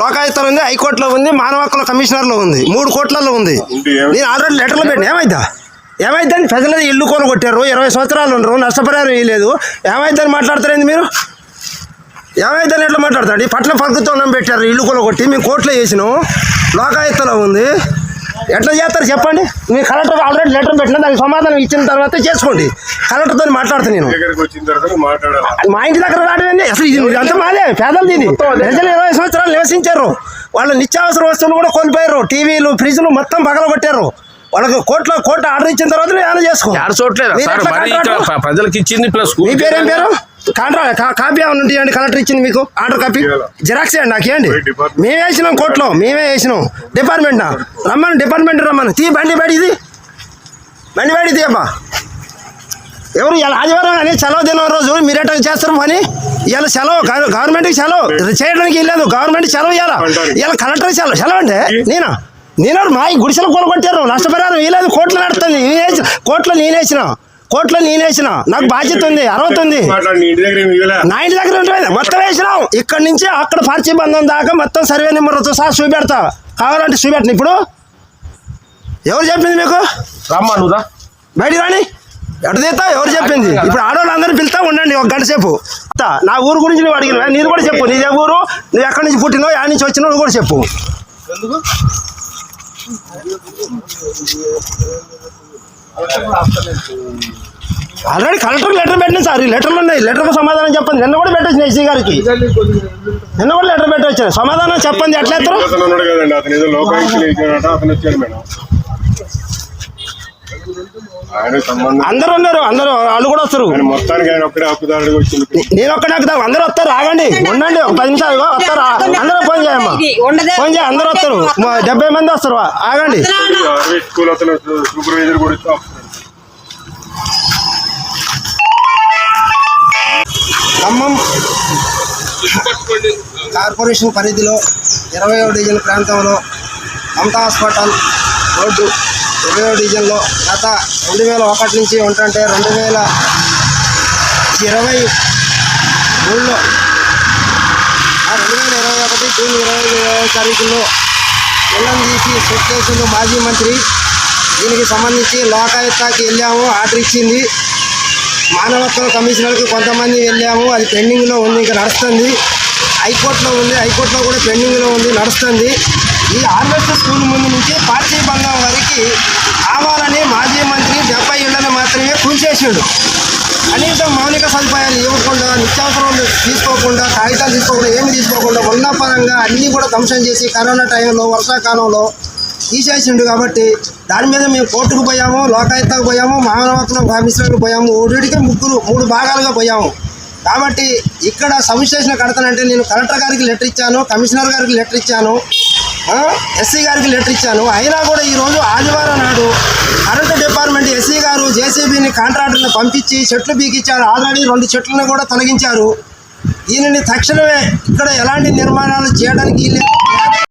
లోకాయుక్తలో ఉంది హైకోర్టులో ఉంది మానవ హక్కుల కమిషనర్లో ఉంది మూడు కోట్లలో ఉంది. నేను ఆల్రెడీ లెటర్లు పెట్టిన ఏమైందా? ఏమైందని ప్రజలు ఇల్లు కొను కొట్టారు ఇరవై సంవత్సరాలు ఉండరు నష్టపరిహారం వేయలేదు ఏమైందని మాట్లాడతారేంది మీరు? ఏమైందని ఎట్లా మాట్లాడతాడు పట్ల పలుకుతున్నాం పెట్టారు ఇల్లు కొన కొట్టి మేము కోర్టులో వేసినాం లోకాయుక్తలో ఉంది. ఎట్లా చేస్తారు చెప్పండి? మీ కలెక్టర్ ఆల్రెడీ లెటర్ పెట్టినా దానికి సమాధానం ఇచ్చిన తర్వాత చేసుకోండి. కలెక్టర్తో మాట్లాడుతాను నేను. దగ్గరకు వచ్చిన తర్వాత మాట్లాడాలి? మా ఇంటి దగ్గర రావడం అసలు ఇది ఇదంతా మాదే పేదలది ఇది ప్రజలు ఇరవై సంవత్సరాలు నివసించారు. వాళ్ళు నిత్యావసర వస్తువులు కూడా కోల్పోయారు టీవీలు ఫ్రిడ్జ్లు మొత్తం పగలగొట్టారు. వాళ్ళకి కోట్ల కోట ఆర్డర్ ఇచ్చిన తర్వాత ఏమైనా చేసుకో. ఆడ ప్రజలకు ఇచ్చింది ప్లస్ మీ పేరేం పేరు? కాంట్రా కాపీ ఏమైనా ఉంటే కలెక్టర్ ఇచ్చింది మీకు. Order copy. జిరాక్స్ ఇవ్వండి నాకు ఇవ్వండి. పోయి డిపార్ట్మెంట్. మేమే వేసినాం కోర్టులో మేమే వేసినాం. డిపార్ట్మెంట్ రమ్మని డిపార్ట్మెంట్ రమ్మని. తీ బండి బయట ఇది బండి బయట తీయబ్బా ఎవరు ఇలా ఆదివారం అని సెలవు దినం రోజు మీరు ఎట్లా చేస్తారు పని ఇవాళ సెలవు గవ- గవర్నమెంట్కి సెలవు. చేయడానికి వెళ్ళలేదు గవర్నమెంట్ సెలవు ఇవ్వాలి ఇవాళ కలెక్టర్ సెలవు. సెలవు అంటే నేనా? నేను? మా గుడిసెలు కొనుక్కొట్టారు నష్టపరిహారం ఇవ్వలేదు కోర్టులో నడుతుంది కోర్టులో నేనేసిన. కోర్టులో నేనేసిన నాకు బాధ్యత ఉంది అర్హత ఉంది. నీ ఇంటి దగ్గర ఏమి ఇవ్వలే? నా ఇంటి దగ్గర ఉంటుంది మొత్తం వేసినాం. ఇక్కడ నుంచి అక్కడ పార్టీ బంధం దాకా మొత్తం సర్వే నెంబర్తో సహా చూపెడతా. కావాలంటే చూపెట్టను. ఇప్పుడు ఎవరు చెప్పింది మీకు? రమ్మా నువ్వు రా. బయటికి రాని? ఎట తీస్తా? ఎవరు చెప్పింది? ఇప్పుడు ఆడవాళ్ళు అందరూ పిలుతా ఉండండి ఒక గంట సేపు. నా ఊరు గురించి నువ్వు అడిగిన నీది కూడా చెప్పు. నీదే ఊరు? నువ్వు ఎక్కడి నుంచి పుట్టినో ఎక్కడి నుంచి వచ్చినావు నువ్వు కూడా చెప్పు. ఆల్రెడీ కలెక్టర్ లెటర్ పెట్టిన సార్. ఈ లెటర్లు ఉన్నాయి. లెటర్కు సమాధానం చెప్పండి. నిన్న కూడా పెట్టొచ్చిన ఎస్సీ గారికి. నిన్న కూడా లెటర్ పెట్టొచ్చాను సమాధానం చెప్పండి. ఎట్లా అందరూ ఉన్నారు అందరూ వాళ్ళు కూడా వస్తారు. ఒక్కడే నేను ఒక్క నాకు అందరూ వస్తారు ఆగండి ఉండండి ఒక పది నిమిషాలు వస్తారు అందరూ ఫోన్ చేయమ్మా. ఫోన్ చేయ అందరూ వస్తారు. మా డెబ్బై మంది వస్తారు ఆగండి. ఖమ్మం కార్పొరేషన్ పరిధిలో ఇరవై డివిజన్ ప్రాంతంలో మమతా హాస్పిటల్ రోడ్డు ఇరవై డివిజన్లో గత రెండు వేల ఒకటి నుంచి ఉంటుంటే రెండు వేల ఇరవై మూడులో ఆ రెండు వేల ఇరవై ఒకటి జూన్ ఇరవై ఇరవై తారీఖులో ఇళ్ళం తీసి సెట్ మాజీ మంత్రి. దీనికి సంబంధించి లోకాయుక్తకి వెళ్ళాము ఆర్డర్ ఇచ్చింది. మానవ హక్కుల కమిషనర్కి కొంతమంది వెళ్ళాము అది పెండింగ్లో ఉంది ఇంకా నడుస్తుంది. హైకోర్టులో ఉంది హైకోర్టులో కూడా పెండింగ్లో ఉంది నడుస్తుంది. ఈ హార్వెస్ట్ స్కూల్ ముందు నుంచి పార్టీ బంధం వరకు ఆవాలని మాజీ మంత్రి డెబ్బై ఇళ్ళను మాత్రమే కూల్చేసాడు కనీసం మౌలిక సదుపాయాలు ఇవ్వకుండా నిత్యావసరాలు తీసుకోకుండా కాగితాలు తీసుకోకుండా ఏమి తీసుకోకుండా ఉన్న పరంగా అన్నీ కూడా ధ్వంసం చేసి కరోనా టైంలో వర్షాకాలంలో తీసేసిండు కాబట్టి దాని మీద మేము కోర్టుకు పోయాము లోకాయుక్తకు పోయాము మానవత్వం హక్కుల పోయాము. ఒకటికి ముగ్గురు మూడు భాగాలుగా పోయాము. కాబట్టి ఇక్కడ సబ్స్టేషన్ కడతానంటే నేను కలెక్టర్ గారికి లెటర్ ఇచ్చాను కమిషనర్ గారికి లెటర్ ఇచ్చాను. ఎస్సీ గారికి లెటర్ ఇచ్చాను. అయినా కూడా ఈరోజు ఆదివారం నాడు కరెంటు డిపార్ట్మెంట్ ఎస్సీ గారు జేసీబీని కాంట్రాక్టర్ని పంపించి చెట్లు బీకిచ్చారు ఆల్రెడీ రెండు చెట్లను కూడా తొలగించారు. దీనిని తక్షణమే ఇక్కడ ఎలాంటి నిర్మాణాలు చేయడానికి